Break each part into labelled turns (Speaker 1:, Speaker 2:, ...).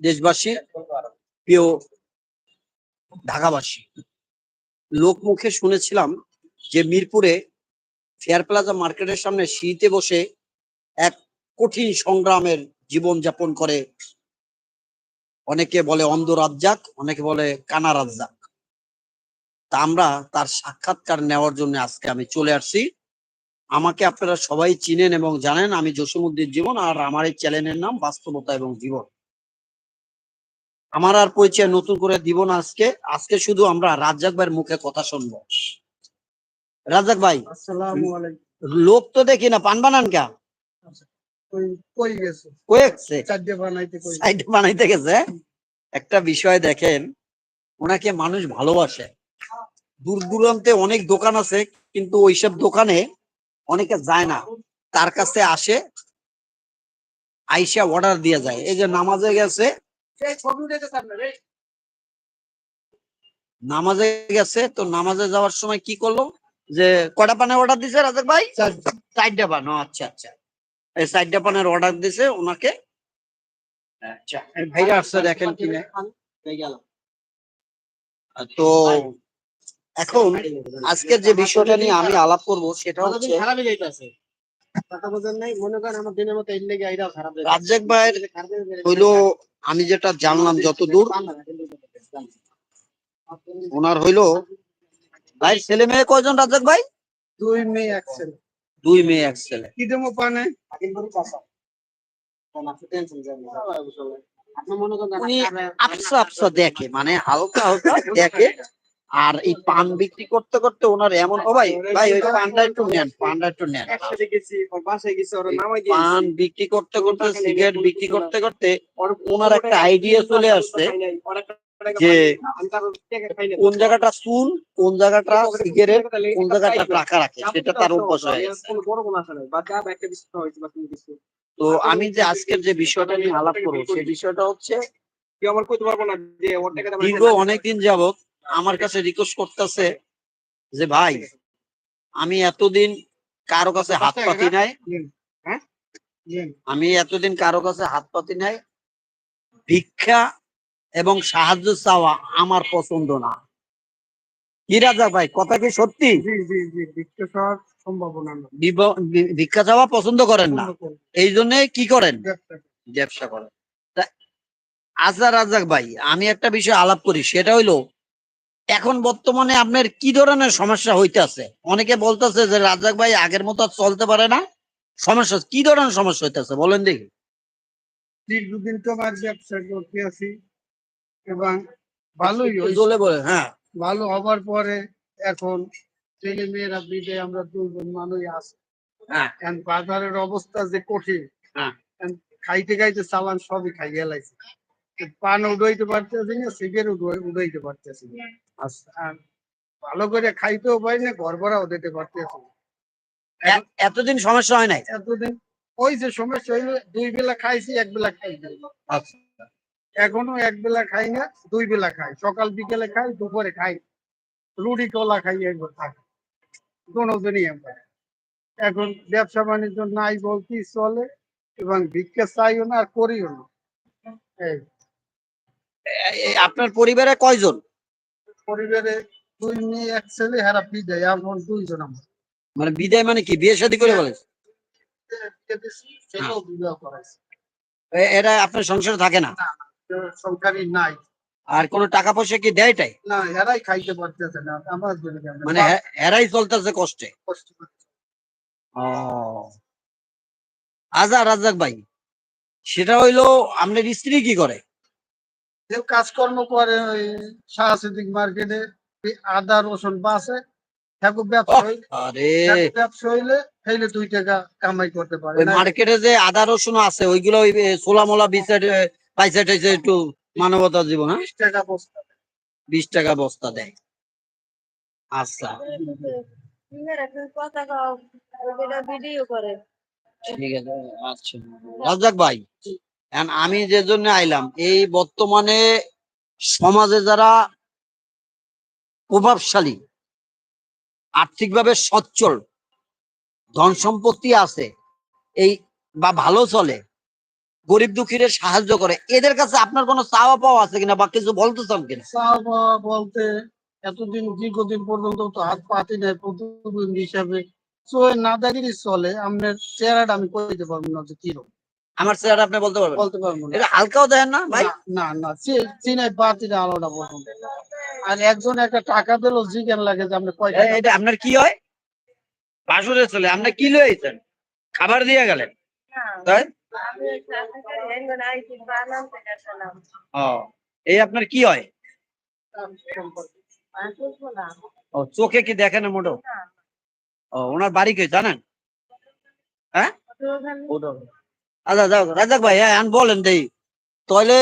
Speaker 1: দেশবাসী প্রিয় ঢাকাবাসী। লোক মুখে শুনেছিলাম যে মিরপুরে ফেয়ার প্লাজা মার্কেটের সামনে শীতে বসে এক কঠিন সংগ্রামের জীবন যাপন করে অনেকে বলে অন্ধ রাজ্জাক অনেকে বলে কানা রাজ্জাক তা আমরা তার সাক্ষাৎকার নেওয়ার জন্য আজকে আমি চলে আসছি। আমাকে আপনারা সবাই চিনেন এবং জানেন আমি জসিমুদ্দিন জীবন আর আমার এই চ্যানেলের নাম বাস্তবতা এবং জীবন। আমার আর পরিচয় নতুন করে দিব না আজকে। আজকে শুধু আমরা রাজ্জাক ভাইয়ের মুখে কথা শুনব। রাজ্জাক ভাই লোক তো দেখি না পান বানান কে?
Speaker 2: বানাইতে
Speaker 1: গেছে? একটা বিষয় দেখেন ওনাকে মানুষ ভালোবাসে। দূর দূরান্তে অনেক দোকান আছে কিন্তু ওইসব দোকানে অনেকে যায় না। তার কাছে আসে আইসা অর্ডার দিয়ে যায়। এই যে নামাজে গেছে নামাজে গেছে তো নামাজে যাওয়ার সময় কি করল? যে কয়টা পানের অর্ডার দিছে রাজাক ভাই?
Speaker 2: চারটা
Speaker 1: পান আচ্ছা আচ্ছা। এই চারটা পানের অর্ডার দিছে ওনাকে। আচ্ছা। এই ভাইরা আসছে দেখেন কিনে তো এখন আজকের যে বিষয়টা নিয়ে আমি আলাপ করব সেটা হচ্ছে রাজ্জাক ভাইয়ের হইল আমি যেটা জানলাম যতদূর ওনার হইল ভাই ছেলে মেয়ে কয়জন রাজ্জাক ভাই?
Speaker 2: দুই মেয়ে এক ছেলে।
Speaker 1: দুই মেয়ে এক ছেলে।
Speaker 2: কি দেবো পানে?
Speaker 1: উনি আফসা আফসা দেখে মানে হালকা হালকা দেখে। আর এই পান বিক্রি করতে করতে ওনার এমন ও ভাই ভাই ওই পানটা একটু নেন পানটা একটু নেন। পান বিক্রি করতে করতে সিগারেট বিক্রি করতে করতে ওনার একটা আইডিয়া চলে আসছে যে কোন জায়গাটা চুন কোন জায়গাটা সিগারেট কোন জায়গাটা টাকা রাখে সেটা তার অভ্যাস হয়ে গেছে। তো আমি যে আজকের যে বিষয়টা নিয়ে আলাপ করব সেই বিষয়টা হচ্ছে দীর্ঘ অনেকদিন যাবত আমার কাছে রিকোয়েস্ট করতেছে যে ভাই আমি এতদিন কারও কাছে হাত পাতি নাই। আমি এতদিন কারও কাছে হাত পাতি নাই। ভিক্ষা এবং সাহায্য চাওয়া আমার পছন্দ না। কি রাজা ভাই কথা কি সত্যি? ভিক্ষা চাওয়া পছন্দ করেন না। এই জন্য কি করেন?
Speaker 2: ব্যবসা
Speaker 1: করেন। আজা রাজাক ভাই আমি একটা বিষয় আলাপ করি সেটা হইল এখন বর্তমানে আপনার কি ধরনের সমস্যা হইতেছে? অনেকে বলতেছে যে রাজাক ভাই আগের মতো চলতে পারে না। সমস্যা কি ধরনের সমস্যা হইতেছে? বলেন দেখি।
Speaker 2: দীর্ঘদিন তো আমার ব্যবসা করতে আছি এবং ভালোই হয়েছে।
Speaker 1: বলে হ্যাঁ।
Speaker 2: ভালো হবার পরে এখন ছেলে মেয়েরা বিদে আমরা দুজন মানুষ আছি।
Speaker 1: হ্যাঁ।
Speaker 2: বাজারের অবস্থা যে কঠিন
Speaker 1: হ্যাঁ।
Speaker 2: খাইতে খাইতে চালান সবই খাই গেলাইছে পান উড়াইতে পারতেছি না সিগারেট উড়াইতে পারতেছি না। ভালো করে খাইতেও পাই না ঘর ভরাও দিতে পারতেছি
Speaker 1: এতদিন সমস্যা হয় নাই?
Speaker 2: এতদিন ওই যে সমস্যা হইল দুই বেলা খাইছি এক বেলা খাই
Speaker 1: আচ্ছা।
Speaker 2: এখনও এক বেলা খাই না দুই বেলা খাই। সকাল বিকেলে খাই দুপুরে খাই। রুটি কলা খাই একবার থাকি দুজনই আমরা। এখন ব্যবসা বাণিজ্য নাই বলতেই চলে এবং ভিক্ষা চাইও না আর করিও না। এই।
Speaker 1: আপনার পরিবারে কয়জন?
Speaker 2: পরিবারে দুই মেয়ে এক ছেলে হারা বিদায় এখন দুইজন আমরা।
Speaker 1: মানে বিদায় মানে কি? বিয়ে শাদী করে বলে
Speaker 2: সেটাও বিবাহ করাইছে।
Speaker 1: এরা আপনার সংসারে থাকে না?
Speaker 2: সরকারি নাই।
Speaker 1: আর কোনো টাকা পয়সা কি দেয়টাই
Speaker 2: না এরাই খাইতে পারতেছে না আমার
Speaker 1: মানে এরাই চলতেছে কষ্টে? ও। আজা রাজাক ভাই সেটা হইল আপনার স্ত্রী কি করে?
Speaker 2: কেউ কাজকর্ম করে ওই সাহসিক মার্কেটে আদা রসুন বাসে ঠাকুর ব্যবসা হইলে
Speaker 1: আরে।
Speaker 2: ব্যবসা হইলে খাইলে দুই টাকা কামাই করতে পারে।
Speaker 1: মার্কেটে যে আদা রসুন আছে ওইগুলো ওই সোলা মোলা পাইসা টাইসা একটু মানবতার জীবন হ্যাঁ?
Speaker 2: বিশ টাকা বস্তা
Speaker 1: বিশ টাকা বস্তা দেয়। আচ্ছা। ঠিক আছে আচ্ছা। রাজাক ভাই আমি যে জন্য আইলাম, এই বর্তমানে সমাজে যারা প্রভাবশালী, আর্থিকভাবে সচ্ছল, ধন সম্পত্তি আছে, এই বা ভালো চলে, গরিব দুঃখীরে সাহায্য করে, এদের কাছে আপনার কোনো চাওয়া পাওয়া আছে কিনা বা কিছু বলতে চান কিনা?
Speaker 2: চাওয়া পাওয়া বলতে এতদিন দীর্ঘদিন পর্যন্ত তো হাত পাতি নেই প্রতিবন্ধী হিসাবে চোখে না দাঁড়িয়ে চলে, আপনার চেহারাটা আমি কইতে পারব না যে কীরকম।
Speaker 1: আমার চেহারা আপনি বলতে পারবেন?
Speaker 2: বলতে পারব না।
Speaker 1: এটা হালকাও দেখেন না ভাই?
Speaker 2: না, না না চি- চিনাই পাতিটা আলাদা আর একজন একটা টাকা দিলেও জিজ্ঞান লাগে যে আপনি কয়
Speaker 1: এটা আপনার কি হয়? বাসুরে চলে আপনি কি লয়েছেন খাবার দিয়ে গেলেন। তাই? ও এই আপনার কি হয়? ও চোখে কি দেখেন না মোটো ও ওনার বাড়ি কে জানেন? হ্যাঁ? আচ্ছা যাও রাজাক ভাই হ্যাঁ এখন বলেন দেই। তাহলে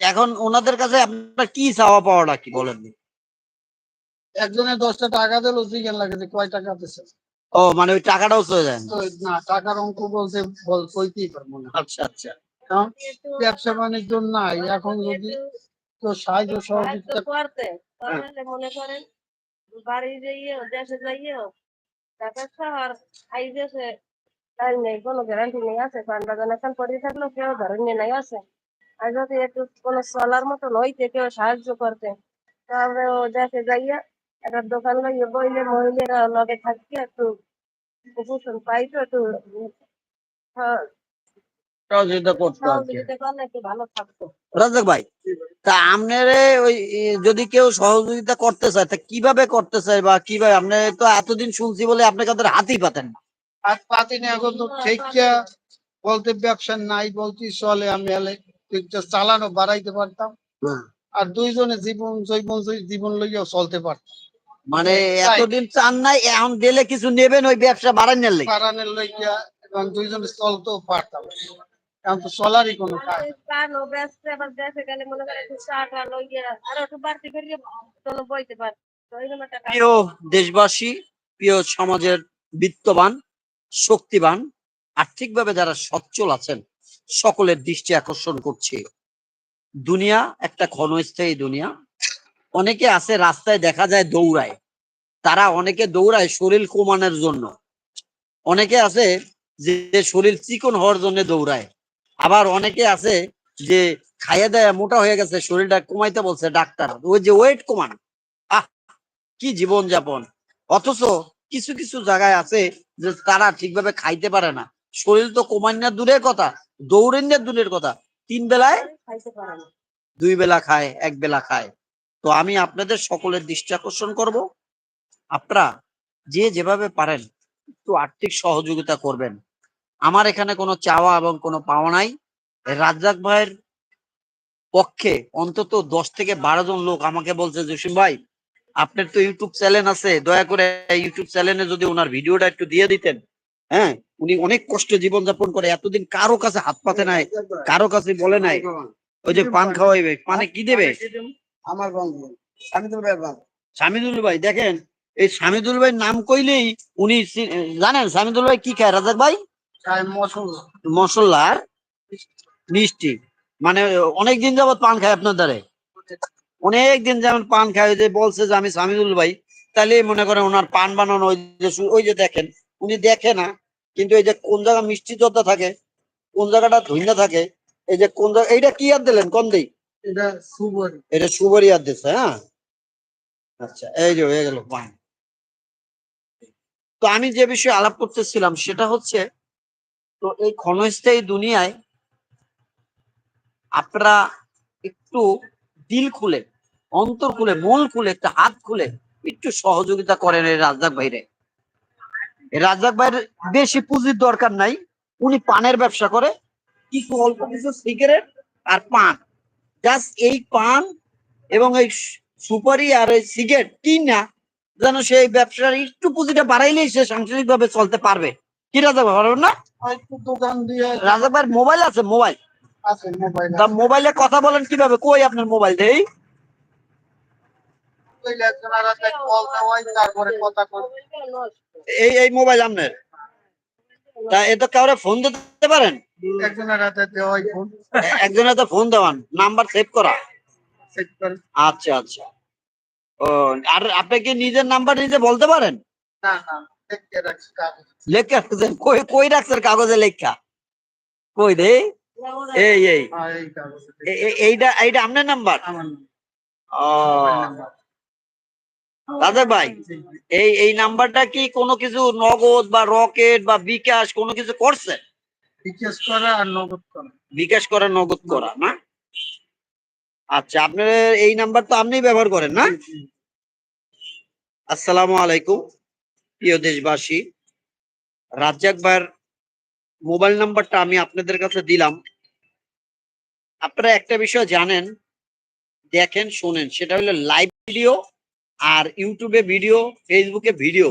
Speaker 1: এখন ওনাদের কাছে আপনার কি চাওয়া পাওয়াটা কি বলেন দিই?
Speaker 2: একজনের দশটা টাকা দিলেও জিজ্ঞান লাগে যে কয় টাকা দিচ্ছে
Speaker 1: ও মানে ওই টাকাটাও চলে যায়। না।
Speaker 2: টাকার অঙ্ক বলতে বল কইতেই পারব না।
Speaker 1: আচ্ছা আচ্ছা।
Speaker 2: কারণ ব্যবসা বাণিজ্য নাই এখন যদি তো সাহায্য সহযোগিতা
Speaker 3: করতে তাহলে মনে করেন বাড়ি যাইয়ে দেশে যাইয়ে ঢাকা শহর আই তাই নেই কোনো গ্যারান্টি নেই আছে বাগান এখন পড়ে থাকলেও কেউ ধরনের নাই আছে আর যদি একটু কোনো চলার মতো হইতে কেউ সাহায্য করতে তাহলে ও দেশে যাইয়া একটা দোকান লাইয়ে বইলে মহিলারা লগে থাকি একটু উপশম পাইতো একটু থাকতো
Speaker 1: রাজাক ভাই তা আপনারে ওই যদি কেউ সহযোগিতা করতে চায় তা কীভাবে করতে চায় বা কীভাবে? আপনি তো এতদিন শুনছি বলে আপনি কাদের হাতেই পাতেন না।
Speaker 2: আর পাতি না এখন তো ঠিকা বলতে ব্যবসা নাই বলতে চলে আমি এলে ঠিকটা চালানো বাড়াইতে পারতাম। আর দুইজনে জীবন জৈবন জীবন লইয়াও চলতে পারতাম।
Speaker 1: মানে এতদিন চান নাই এখন গেলে কিছু নেবেন ওই ব্যবসা বাড়ানোর লেগে?
Speaker 2: কারণের লইয়া এবং দুইজনে চলতেও পারতাম। এখন তো চলারই কোনো কাজ নেই।
Speaker 3: ব্যস্ত আবার দেশে গেলে মনে করে একটু লইয়া আর একটু বাড়তি করিয়ে বইতে পার তো এরকম একটা কাজ।
Speaker 1: প্রিয় দেশবাসী প্রিয় সমাজের বিত্তবান শক্তিবান, আর্থিকভাবে যারা সচ্ছল আছেন, সকলের দৃষ্টি আকর্ষণ করছে। দুনিয়া একটা ক্ষণস্থায়ী দুনিয়া। অনেকে আছে রাস্তায় দেখা যায় দৌড়ায়। তারা অনেকে দৌড়ায় শরীর কমানোর জন্য। অনেকে আছে যে শরীর চিকন হওয়ার জন্য দৌড়ায়। আবার অনেকে আছে যে, খাইয়ে দেয় মোটা হয়ে গেছে, শরীরটা কমাইতে বলছে ডাক্তার। ওই যে ওয়েট কমান। আহ, কি জীবন যাপন অথচ কিছু কিছু জায়গায় আছে যে তারা ঠিকভাবে খাইতে পারে না। শরীর তো কমান না দূরের কথা, দৌড়েন না দূরের কথা। তিন বেলায় দুই বেলা খায়, এক বেলা খায়। তো আমি আপনাদের সকলের দৃষ্টি আকর্ষণ করব। আপনারা যে যেভাবে পারেন একটু আর্থিক সহযোগিতা করবেন। আমার এখানে কোনো চাওয়া এবং কোনো পাওয়া নাই। রাজ্জাক ভাইয়ের পক্ষে অন্তত দশ থেকে বারো জন লোক আমাকে বলছে, জসিম ভাই আপনার তো ইউটিউব চ্যানেল আছে দয়া করে ইউটিউব চ্যানেলে যদি ওনার ভিডিওটা একটু দিয়ে দিতেন হ্যাঁ? উনি অনেক কষ্টে জীবনযাপন করে এতদিন কারও কাছে হাত পাতে নাই কারও কাছে বলে নাই। ওই যে পান খাওয়াইবে পানে কি দেবে?
Speaker 2: আমার বন্ধু স্বামীদুল ভাই বাবা
Speaker 1: সামিদুল ভাই দেখেন এই সামিদুল ভাই নাম কইলেই উনি জানেন সামিদুল ভাই কি খায় রাজাক ভাই?
Speaker 2: মশলা
Speaker 1: মশলা মিষ্টি। মানে অনেক দিন যাবত পান খায় আপনার দ্বারে। অনেক দিন যেমন পান খায় ওই যে বলছে যে আমি সামিদুল ভাই তাহলে মনে করেন ওনার পান বানানো ওই যে ওই যে দেখেন উনি দেখে না কিন্তু এই যে কোন জায়গা মিষ্টি জর্দা থাকে কোন জায়গাটা ধইনা থাকে এই যে কোন জায়গা এইটা কি আর দিলেন? কোন দিই
Speaker 2: এটা সুবরি
Speaker 1: এটা সুপারি আর দিচ্ছে হ্যাঁ? আচ্ছা এই যে হয়ে গেল পান তো আমি যে বিষয়ে আলাপ করতেছিলাম সেটা হচ্ছে তো এই ক্ষণস্থায়ী দুনিয়ায় আপনারা একটু দিল খুলে। অন্তর খুলে মন খুলে একটা হাত খুলে একটু সহযোগিতা করেন এই রাজ্জাক ভাইরে। এই রাজ্জাক ভাইয়ের বেশি পুঁজির দরকার নাই উনি পানের ব্যবসা করে কিছু অল্প কিছু সিগারেট আর পান। জাস্ট এই পান এবং এই সুপারি আর এই সিগারেট কিনা যেন সেই ব্যবসার একটু পুঁজিটা বাড়াইলেই সে সাংসারিক ভাবে চলতে পারবে। কি রাজা ভাই পারবেন না?
Speaker 2: একটু
Speaker 1: রাজা ভাইয়ের মোবাইল আছে মোবাইল?
Speaker 2: মোবাইলে
Speaker 1: কথা বলেন কীভাবে? কই আপনার মোবাইল দেই
Speaker 2: একজন আর একটা কল দেওয়াই তারপরে কথা কই
Speaker 3: মোবাইলটা নষ্ট।
Speaker 1: এই এই মোবাইল আপনার? তা এটা কাউরে ফোন দিতে পারেন?
Speaker 2: একজনের হাতে দেওয়াই ফোন।
Speaker 1: একজনের তো ফোন দেওয়ান নাম্বার সেভ করা? আচ্ছা আচ্ছা। ও আর আপনি কি নিজের নাম্বার নিজে বলতে পারেন?
Speaker 2: না না
Speaker 1: লেখা রাখছেন? কই কই রাখছেন কাগজে লেখা? কই দে এই এই।
Speaker 2: হ্যাঁ
Speaker 1: এইটা এইটা আপনার নাম্বার? ও।
Speaker 2: নাম্বার।
Speaker 1: রাজা ভাই এই এই নাম্বারটা কি কোনো কিছু নগদ বা রকেট বা বিকাশ কোনো কিছু করছে?
Speaker 2: রিচার্জ করা আর নগদ করা।
Speaker 1: বিকাশ করা নগদ করা না? আচ্ছা আপনার এই নাম্বার তো আপনিই ব্যবহার করেন না। আসসালামু আলাইকুম প্রিয় দেশবাসী। রাজ্জাক ভাইয়ের মোবাইল নাম্বারটা আমি আপনাদের কাছে দিলাম। আপনারা একটা বিষয় জানেন দেখেন শোনেন সেটা হলো লাইভ ভিডিও আর ইউটিউবে ভিডিও ফেসবুকে ভিডিও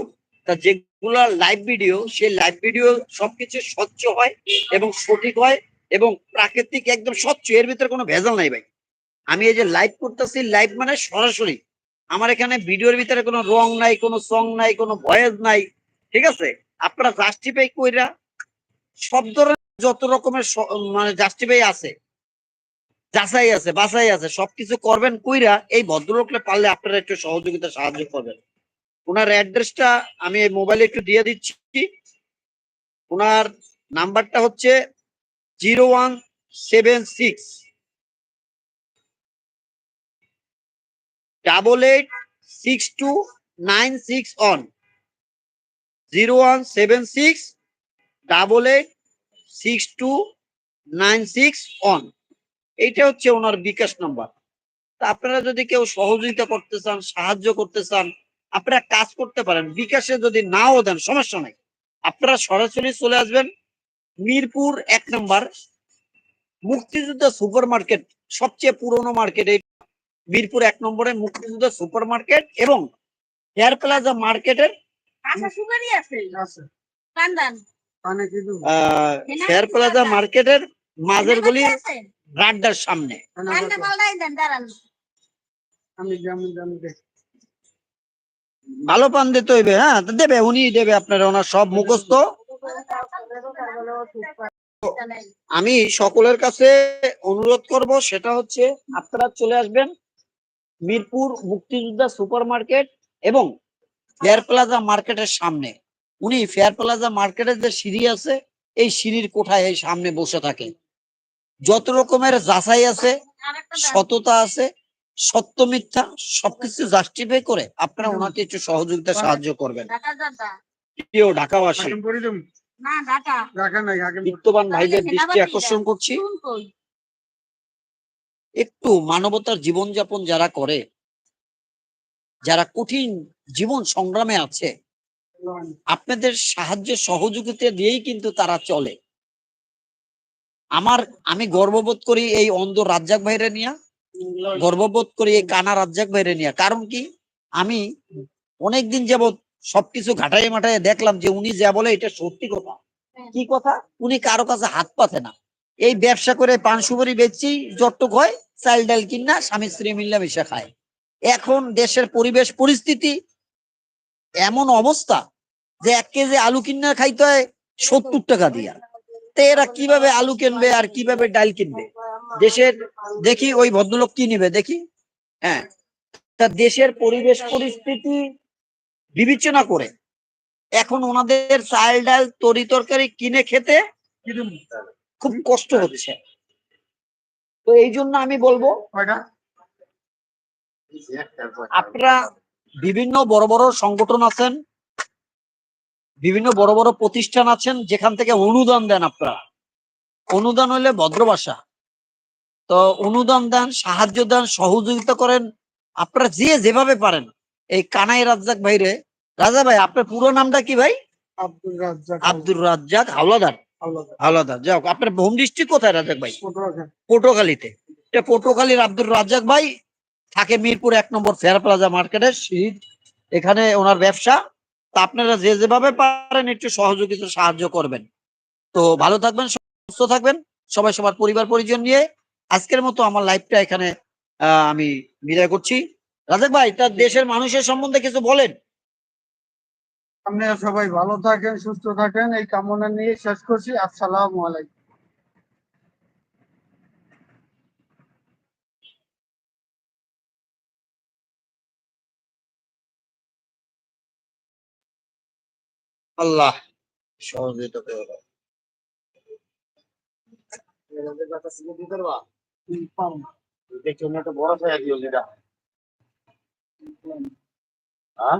Speaker 1: তা যেগুলো লাইভ ভিডিও সেই লাইভ ভিডিও সবকিছু স্বচ্ছ হয় এবং সঠিক হয় এবং প্রাকৃতিক একদম স্বচ্ছ। এর ভিতরে কোনো ভেজাল নাই ভাই। আমি এই যে লাইভ করতেছি লাইভ মানে সরাসরি। আমার এখানে ভিডিওর ভিতরে কোনো রং নাই, কোনো সং নাই, কোনো ভয়েস নাই। ঠিক আছে? আপনারা জাস্টিফাই কইরা সব ধরনের যত রকমের মানে জাস্টিফাই আছে যাচাই আছে, বাছাই আছে, সবকিছু করবেন কইরা এই ভদ্রলোককে পারলে আপনারা একটু সহযোগিতা, সাহায্য করবেন। ওনার অ্যাড্রেসটা আমি এই মোবাইলে একটু দিয়ে দিচ্ছি। ওনার নাম্বারটা হচ্ছে zero one seven six double eight six two nine six one. Zero one seven six double eight six two nine six one এইটা হচ্ছে ওনার বিকাশ নাম্বার। তা আপনারা যদি কেউ সহযোগিতা করতে চান সাহায্য করতে চান আপনারা কাজ করতে পারেন বিকাশে যদি নাও দেন সমস্যা নাই। আপনারা সরাসরি চলে আসবেন মিরপুর এক নাম্বার মুক্তিযুদ্ধ সুপার মার্কেট সবচেয়ে পুরনো মার্কেট এই মিরপুর এক নম্বরে মুক্তিযুদ্ধ সুপার মার্কেট এবং হেয়ার প্লাজা মার্কেটের
Speaker 3: আচ্ছা সুপারি আছে।
Speaker 2: আছে।
Speaker 3: কান্দান
Speaker 2: পানি কি দেবো?
Speaker 1: হেয়ার প্লাজা মার্কেটের মাঝের গলি রাড্ডার সামনে। ভালো পান দিতে হইবে হ্যাঁ দেবে উনি দেবে আপনার ওনার সব মুখস্থ। আমি সকলের কাছে অনুরোধ করব সেটা হচ্ছে আপনারা চলে আসবেন মিরপুর মুক্তিযোদ্ধা সুপার মার্কেট এবং ফেয়ার প্লাজা মার্কেটের সামনে। উনি ফেয়ার প্লাজা মার্কেটের যে সিঁড়ি আছে এই সিঁড়ির কোঠায় এই সামনে বসে থাকে যত রকমের যাচাই আছে সততা আছে সত্য মিথ্যা সবকিছু জাস্টিফাই করে আপনারা ওনাকে একটু সহযোগিতা সাহায্য করবেন। প্রিয় ঢাকাবাসী বিত্তবান ভাইদের দৃষ্টি আকর্ষণ করছি। একটু মানবতার জীবনযাপন যারা করে যারা কঠিন জীবন সংগ্রামে আছে আপনাদের সাহায্য সহযোগিতা দিয়েই কিন্তু তারা চলে। আমার আমি গর্ববোধ করি এই অন্ধ রাজ্জাক ভাইরে নিয়া। গর্ববোধ করি এই কানা রাজ্জাক ভাইরে নিয়া। কারণ কি? আমি অনেকদিন যাবৎ সবকিছু ঘাটাই মাটাই দেখলাম যে উনি যা বলে এটা সত্যি কথা। কি কথা? উনি কারও কাছে হাত পাতে না। এই ব্যবসা করে পান সুপারি বেচছি যতটুক হয় চাল ডাল কিনা স্বামী স্ত্রী মিল্লা মিশা খায়। এখন দেশের পরিবেশ পরিস্থিতি এমন অবস্থা যে এক কেজি আলু কিনা খাইতে হয় সত্তর টাকা দিয়া। এরা কীভাবে আলু কিনবে আর কীভাবে ডাল কিনবে? দেশের, দেখি ওই ভদ্রলোক কি নিবে, দেখি। হ্যাঁ তা দেশের পরিবেশ পরিস্থিতি বিবেচনা করে। এখন ওনাদের চাল ডাল, তরি তরকারি কিনে খেতে খুব কষ্ট হচ্ছে। তো এই জন্য আমি বলব, আপনারা বিভিন্ন বড় বড় সংগঠন আছেন বিভিন্ন বড় বড় প্রতিষ্ঠান আছেন যেখান থেকে অনুদান দেন আপনারা। অনুদান হলে ভদ্রবাসা তো অনুদান দেন সাহায্য দেন সহযোগিতা করেন আপনারা যে যেভাবে পারেন। এই কানাই রাজ্জাক ভাইরে। রাজা ভাই আপনার পুরো নামটা কি ভাই?
Speaker 2: আব্দুল রাজ্জাক
Speaker 1: আব্দুর রাজ্জাক হাওলাদার।
Speaker 2: হাওলাদার।
Speaker 1: যাও আপনার হোম ডিস্ট্রিক্ট কোথায় রাজাক ভাই?
Speaker 2: পটুয়াখালী।
Speaker 1: পটুয়াখালীতে। এটা পটুয়াখালীর আব্দুর রাজ্জাক ভাই থাকে মিরপুর এক নম্বর ফেয়ার প্লাজা মার্কেটের। সিঁড়ি এখানে ওনার ব্যবসা। তা আপনারা যে যেভাবে পারেন একটু সহযোগিতা, সাহায্য করবেন। তো ভালো থাকবেন, সুস্থ থাকবেন। সবাই সবার পরিবার, পরিজন নিয়ে আজকের মতো আমার লাইফটা এখানে আমি বিদায় করছি। রাজাক ভাই তার দেশের মানুষের সম্বন্ধে কিছু বলেন?
Speaker 2: আপনারা সবাই ভালো থাকেন, সুস্থ থাকেন, এই কামনা নিয়ে শেষ করছি। আসসালামু আলাইকুম।
Speaker 1: আল্লাহ। সহযোগিতা করে দেখছি একটা বড় ছায়া দিও যেটা। হ্যাঁ?